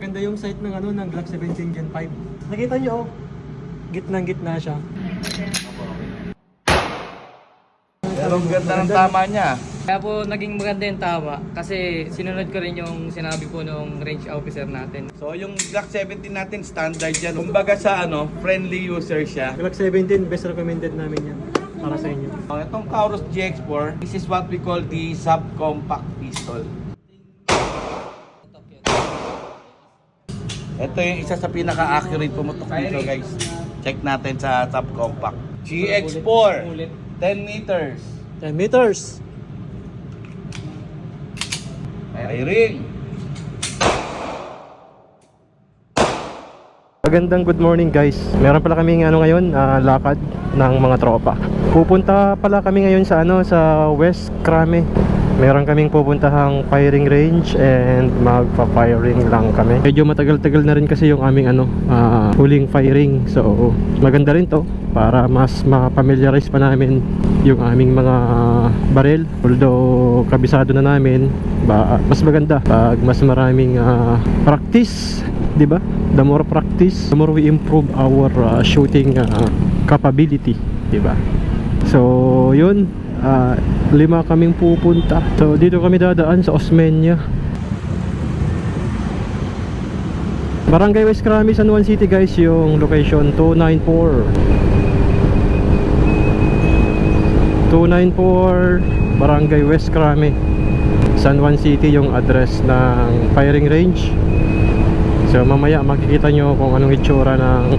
Ganda yung site ng ano ng Glock 17 Gen 5. Nakita nyo oh. Gitnang gitna siya. Pero ang ganda ng tama niya. Kaya po naging maganda yung tama kasi sinunod ko rin yung sinabi po nung range officer natin. So yung Glock 17 natin standard yan. Kumbaga sa ano, friendly user siya. Glock 17 best recommended namin yan para sa inyo. Uh, Itong Taurus GX4, this is what we call the subcompact pistol. Ito yung isa sa pinaka-accurate pumutok dito guys. Check natin sa subcompact. GX4, 10 meters. 10 meters. Firing. Magandang good morning guys. Meron pala kaming ano ngayon, ah, lakad ng mga tropa. Pupunta pala kami ngayon sa ano sa West Crame. Meron kaming pupuntahang firing range and magpa-firing lang kami. Medyo matagal-tagal na rin kasi yung aming ano, ah, huling firing. So, maganda rin to para mas ma-familiarize pa namin yung aming mga baril. Although kabisado na namin, ba, mas maganda pag mas maraming ah, practice, 'di ba? The more practice, the more we improve our ah, shooting ah, capability, 'di ba? So, yun, ah, lima kaming pupunta. So, dito kami dadaan sa Osmeña. Barangay West Crami, San Juan City guys, yung location 294. 294 Barangay West Crame San Juan City yung address ng firing range So mamaya makikita nyo kung anong itsura ng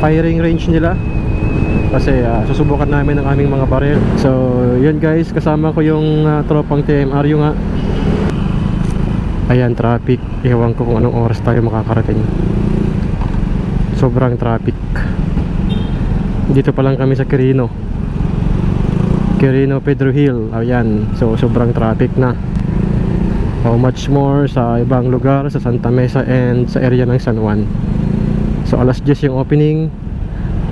firing range nila kasi ah, susubukan namin ang aming mga baril. So yun guys kasama ko yung ah, tropang TMR yung nga. Ayan traffic. Ewan ko kung anong oras tayo makakarating. Sobrang traffic. Dito pa lang kami sa Quirino. Quirino Pedro Hill. Ayan So sobrang traffic na. How much more sa ibang lugar Sa Santa Mesa and sa area ng San Juan. So alas 10 yung opening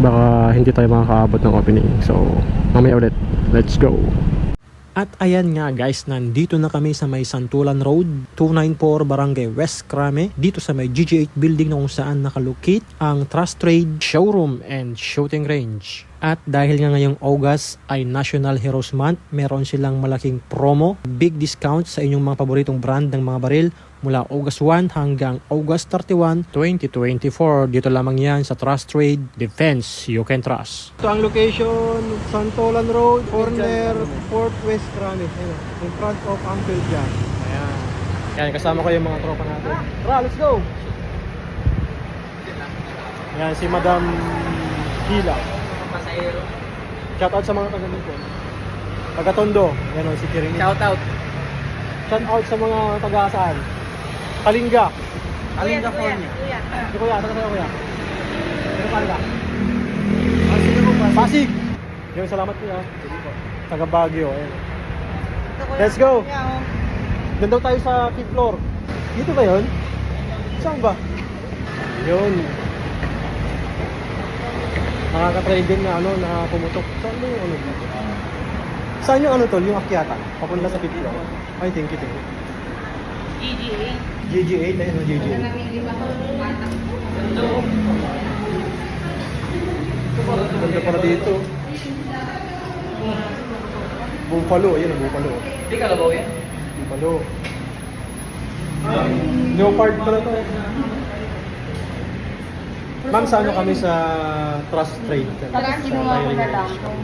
Baka hindi tayo makakaabot ng opening. So mamaya ulit. Let's go. At ayan nga guys, nandito na kami sa may Santulan Road, 294 Barangay West Crame, dito sa may GG8 building na kung saan nakalocate ang Trust Trade Showroom and Shooting Range. At dahil nga ngayong August ay National Heroes Month, meron silang malaking promo, big discount sa inyong mga paboritong brand ng mga baril mula August 1 hanggang August 31, 2024. Dito lamang yan sa Trust Trade Defense You Can Trust. Ito ang location, Santolan Road, corner, Fort West. Ayan, in front of Uncle John. Ayan. Yan, kasama ko yung mga tropa natin. Tara, let's go! Yan, si Madam Hila. Shout out sa mga taga dito. Taga Tondo. Yan o, si Kiring. Shout out. Shout out sa mga taga saan? Kalinga. Kalinga California. Si Kuya, taga sa'yo Kuya. Ano Kalinga? Pasig. Yung salamat Kuya. Taga Baguio. Ayan. Let's go. Doon daw tayo sa fifth floor. Dito ba yun? Saan ba? Yun. Nakaka-trade din na ano, na pumutok. Saan ba yung ano? Saan yung ano tol? Yung akyata? Papunta sa fifth floor. Ay, thank you, thank you. GG8, ayun ang GG8. Ganda pala dito. Buffalo, ayun ang Buffalo. Hindi ka labaw yan? Buffalo. Leopard pala to. Ma'am, sa ano kami sa Trust Trade? Tapos kinuha ko na lang kung.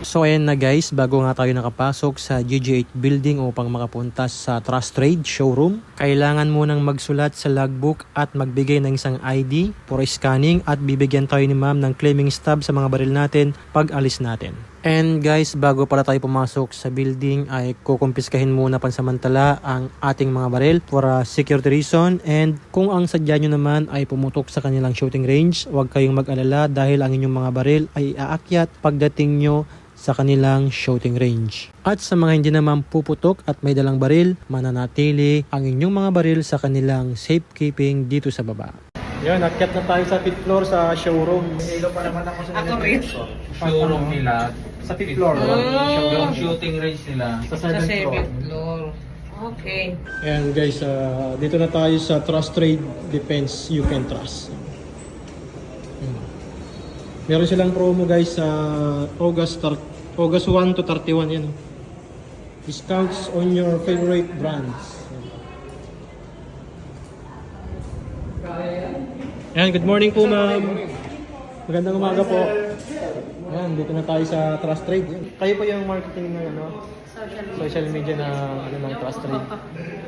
So ayan na guys, bago nga tayo nakapasok sa GG8 building upang makapunta sa Trust Trade showroom, kailangan munang magsulat sa logbook at magbigay ng isang ID for scanning at bibigyan tayo ni ma'am ng claiming stub sa mga baril natin pag alis natin. And guys, bago pala tayo pumasok sa building ay kukumpiskahin muna pansamantala ang ating mga baril for a security reason and kung ang sadya nyo naman ay pumutok sa kanilang shooting range, huwag kayong mag-alala dahil ang inyong mga baril ay aakyat pagdating nyo sa kanilang shooting range. At sa mga hindi naman puputok at may dalang baril, mananatili ang inyong mga baril sa kanilang safekeeping dito sa baba. Yan, akyat na tayo sa fifth floor sa showroom. Hilo pa naman ako sa Ako rin. showroom nila. Sa fifth floor. Yung shooting range nila. Sa Sa seventh floor. 7th floor. Okay. Ayan guys, ah, dito na tayo sa Trust Trade Defense You Can Trust. Ayan. Meron silang promo guys sa August, tar- August 1 to 31 yan. oh. Discounts on your favorite brands. Ayan, good morning po ma'am. Magandang umaga po. Ayan, dito na tayo sa Trust Trade. Kayo po yung marketing ng ano, Social media. social media na ano ng Trust Trade.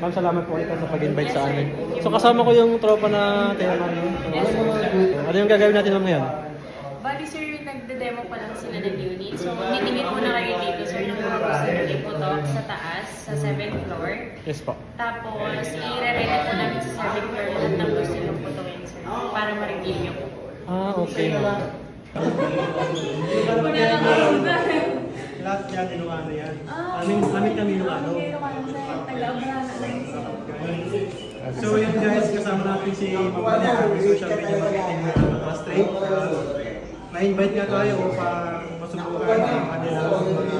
Ma'am, salamat po ito sa pag-invite sa amin. So kasama ko yung tropa na Tia Mario. So, ano yung gagawin natin ma'am ngayon? Bali sir, nagde-demo pa lang sila ng unit. So, titingin muna kayo dito sir ng mga gusto nyo iputok sa taas, sa 7th floor. Yes po. Tapos, i-re-rate po namin sa 7th floor lahat ng gusto nyo putokin sir. Para ma-review nyo po. Ah, okay ma'am. Lahat yan, Ilocano yan. Amin, amin kami Ilocano. So yun guys, kasama natin si Mabali, ang social media marketing ng Trade. Na-invite nga tayo upang masubukan ang kanilang mga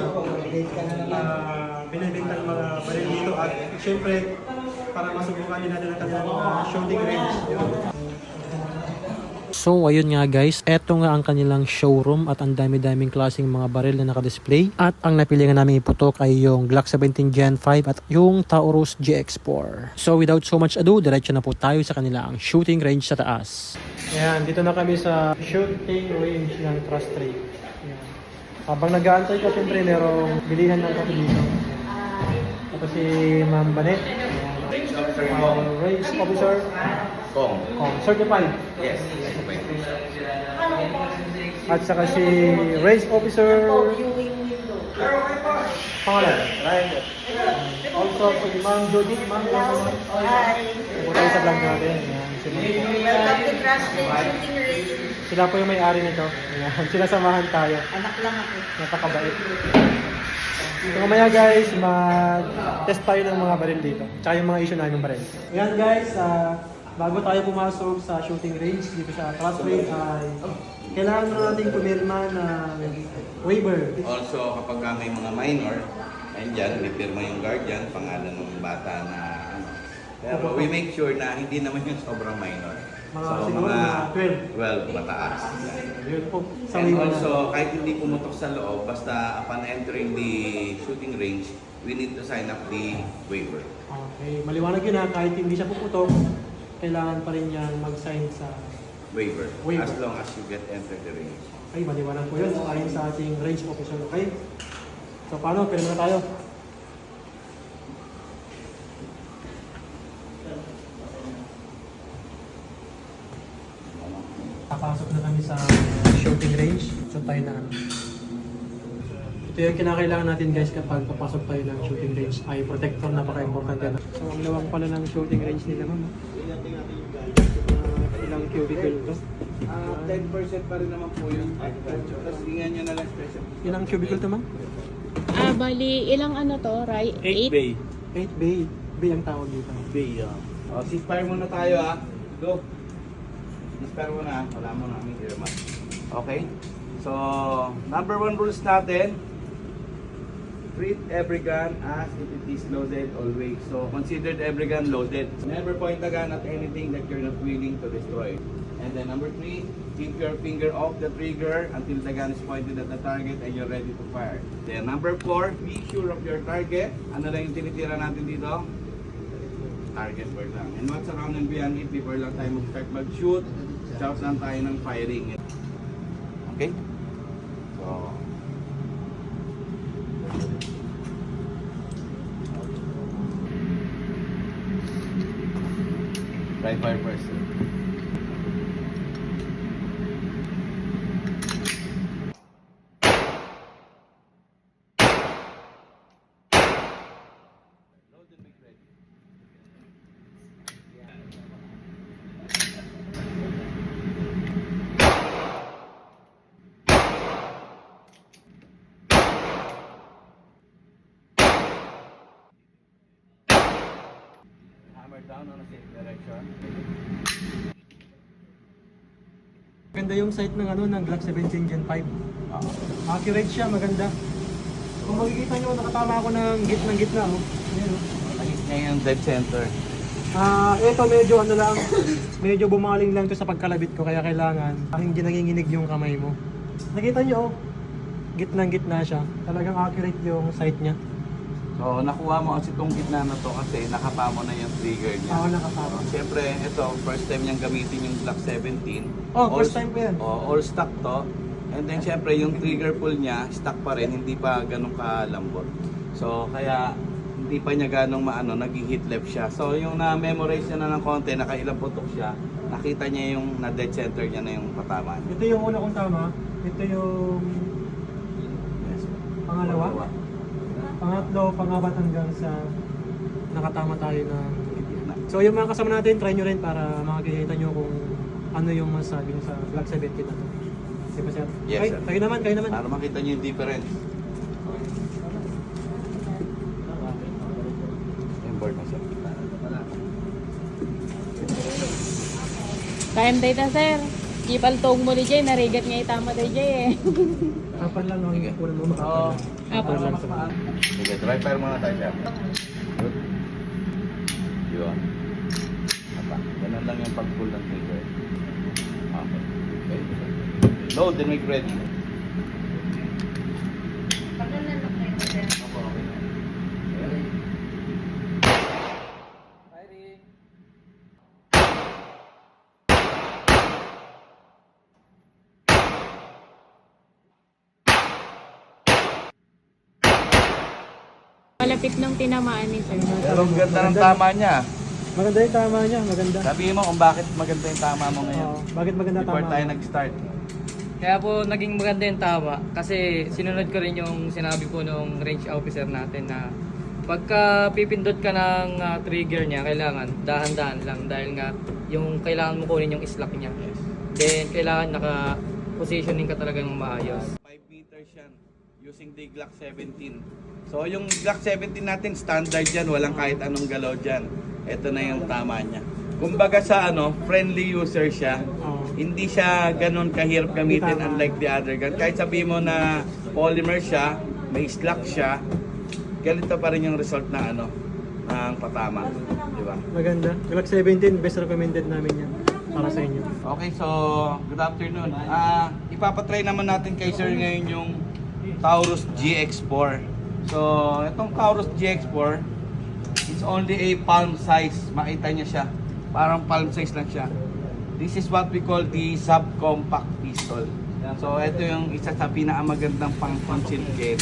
uh, binibintang mga baril dito at syempre para masubukan din natin ang kanilang mga shooting range. So ayun nga guys, eto nga ang kanilang showroom at ang dami-daming klaseng mga baril na nakadisplay. At ang napili nga namin iputok ay yung Glock 17 Gen 5 at yung Taurus GX4. So without so much ado, diretso na po tayo sa kanilang shooting range sa taas. Ayan, dito na kami sa shooting range ng Trust Trade. Ayan. Habang nag-aantay ka, syempre merong bilihan ng kape dito. Ito si Ma'am Banet. Ayan. Uh, range officer. Kong. Oh, certified. Yes. At saka si race officer pangalan. Right. Also si Ma'am Judith, Ma'am Judith. Hi! Sa vlog natin. Sila, po yung may-ari nito. Sila samahan tayo. Anak lang ako. Napakabait. So mamaya guys, mag-test tayo ng mga baril dito. Tsaka yung mga issue namin ng baril. Ayan guys, ah, bago tayo pumasok sa shooting range dito sa Range ay kailangan na natin pumirma na waiver. Also, kapag ka may mga minor, ayun dyan, may pirma yung guardian, pangalan ng bata na ano. Pero we make sure na hindi naman yung sobrang minor. Mga siguro mga 12. well, mataas. Yun po, sa And also, na. kahit hindi pumutok sa loob, basta upon entering the shooting range, we need to sign up the waiver. Okay, maliwanag yun ha, kahit hindi siya puputok, kailangan pa rin niyang mag-sign sa... Waiver. Waiver. As long as you get entered the range. Okay, maliwanag po yun ayon sa ating range officer, okay? So paano, pwede na tayo? Papasok na kami sa shooting So tayo na ano. Ito yung kinakailangan natin guys kapag papasok tayo ng shooting range ay protector napaka-importante na. So ang lawang pala ng shooting range nila ma'am. Uh, ilang cubicle to? Ah, 10% pa rin naman po yun. Tapos hingan nyo na lang special. Ilang cubicle to ma'am? Ah, bali, ilang ano to, Rai? 8 bay. 8 bay. Bay ang tawag dito. Bay, ah. Oh, ceasefire muna tayo ah. Go. Ceasefire muna ah. Wala mo namin earmark. Okay? So, number one rules natin, treat every gun as if it is loaded always. So, consider every gun loaded. Never point the gun at anything that you're not willing to destroy. And then number three, keep your finger off the trigger until the gun is pointed at the target and you're ready to fire. Then number four, be sure of your target. Ano lang yung tinitira natin dito? Target word lang. And once around and beyond it, before lang tayo mag-start mag-shoot, shout lang tayo ng firing. Okay? So, Try fire first. Load and make ready. Hammer down on the same direction. Maganda yung sight ng ano ng Glock 17 Gen 5. Ah. Accurate siya, maganda. Kung makikita nyo, nakatama ako ng git ng gitna. Oh. Ayan, oh. niya yung dead center? Ah, ito medyo ano lang, medyo bumaling lang to sa pagkalabit ko kaya kailangan ah, hindi nanginginig yung kamay mo. Nakita nyo, oh, gitnang gitna siya. Talagang accurate yung sight niya. So, nakuha mo kasi itong gitna na to kasi nakapa mo na yung trigger niya. Ako nakasama. Siyempre, ito, first time niyang gamitin yung Glock 17. Oh, All- first time ko yan. Oh, all stock to. And then, siyempre, yung trigger pull niya, stock pa rin, hindi pa ganun kalambot. So, kaya, hindi pa niya ganong maano, nag-hit left siya. So, yung na-memorize niya na ng konti, nakailang putok siya, nakita niya yung na-dead center niya na yung patama. Ito yung una kong tama. Ito yung Yes. pangalawa. Pangatlo, pangapat hanggang sa nakatama tayo Gitna. So yung mga kasama natin, try nyo rin para makikita nyo kung ano yung masabi nyo sa Vlog 70 na to. Di ba sir? Yes, Ay, sir. Kayo naman, kayo naman. Para makita niyo yung difference. Yung board na siya. Kain tayo ta, sir. Kipal tong mo ni Jay, narigat nga itama tayo Jay eh. Kapan lang ang Sige. kunan mo makapal. Oo. Sa Sige, try fire muna tayo. Good. Yun. Apa. Ganun lang yung pag-pull ng trigger. Okay. Load and make ready. Malapit nung tinamaan ni sir. Pero ang ganda ng tama niya. Maganda yung tama niya, maganda. Sabihin mo kung bakit maganda yung tama mo ngayon. Oo, bakit maganda Before tama? tayo nag-start. Kaya po naging maganda yung tama kasi sinunod ko rin yung sinabi po ng range officer natin na pagka pipindot ka ng ah, trigger niya, kailangan dahan-dahan lang dahil nga yung kailangan mo kunin yung slack niya. Yes. Then kailangan naka-positioning ka talaga ng maayos. 5 meters yan using the Glock 17. So yung Glock 17 natin standard yan, walang kahit anong galaw dyan. Ito na yung tama niya. Kumbaga sa ano, friendly user siya. Hindi siya ganun kahirap gamitin unlike the other gun. Kahit sabihin mo na polymer siya, may slack siya, ganito pa rin yung result na ano, ng patama. Di ba? Maganda. Glock 17, best recommended namin yan para sa inyo. Okay, so good afternoon. Ah, ipapatry naman natin kay Sir ngayon yung Taurus GX4. So, itong Taurus GX4 it's only a palm size. Makita niya siya. Parang palm size lang siya. This is what we call the subcompact pistol. So, ito yung isa sa pinakamagandang pang concealed carry.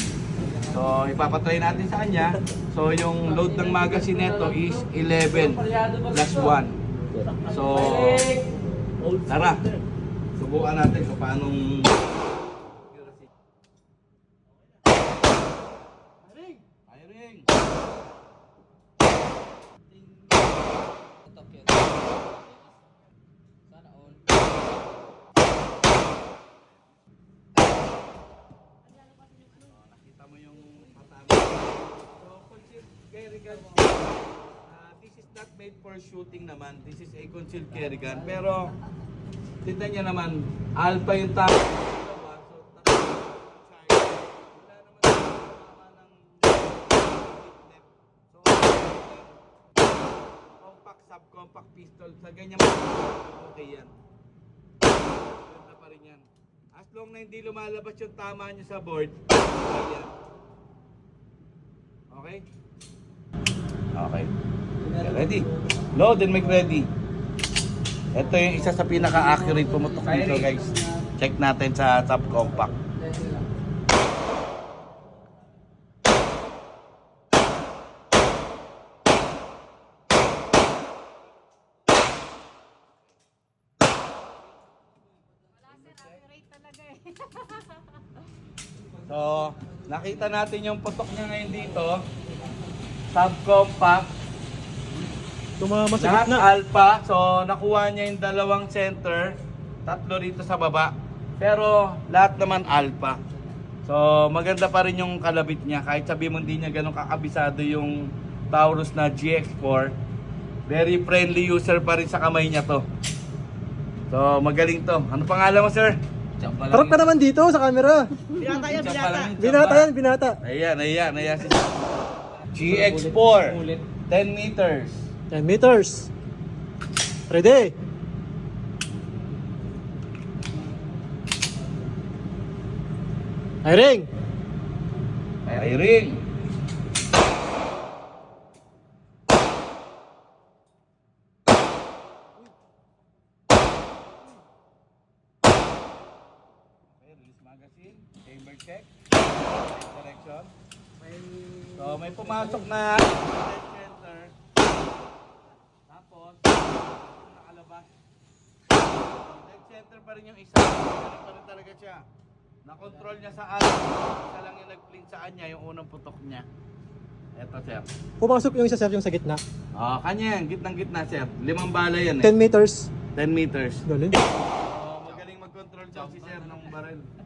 So, ipapatry natin sa kanya. So, yung load ng magazine nito is 11 plus 1. So, tara. Subukan natin kung paano Firing! Nakita mo yung patama. So, concealed carry gun. Ah, this is not made for shooting naman. This is a concealed carry gun. Pero, tignan niya naman, alpha yung compact, subcompact pistol. Sa ganyan okay yan. Ganda pa rin yan. As long na hindi lumalabas yung tama niya sa board, okay yan. Okay? Okay. Ready? Load and make ready. Ito yung isa sa pinaka-accurate pumutok dito guys. Check natin sa top compact. So, nakita natin yung putok niya ngayon dito. Subcompact. Tumama sa Lahat gitna. alpha. So, nakuha niya yung dalawang center. Tatlo rito sa baba. Pero, lahat naman alpha. So, maganda pa rin yung kalabit niya. Kahit sabi mo hindi niya ganun kakabisado yung Taurus na GX4. Very friendly user pa rin sa kamay niya to. So, magaling to. Ano pangalan mo, sir? Harap ka naman dito sa camera. Binata yan, binata. Binata yan, binata. Ayan, ayan, ayan si GX4. 10 meters. 10 meters. Ready? Hiring! Firing. Okay, release magazine, chamber check, direction. So may pumasok na center. Tapos yung nakalabas. Dead center pa rin yung isa. Pa rin talaga siya. Na-control niya sa atin. Isa lang yung nag-blink sa kanya, yung unang putok niya. Eto sir. Pumasok yung isa sir yung sa gitna. Oh, kanya yan, gitnang gitna sir. Limang bala yan eh. 10 meters. 10 meters. Galing. Oh, magaling mag-control daw si sir ng baril.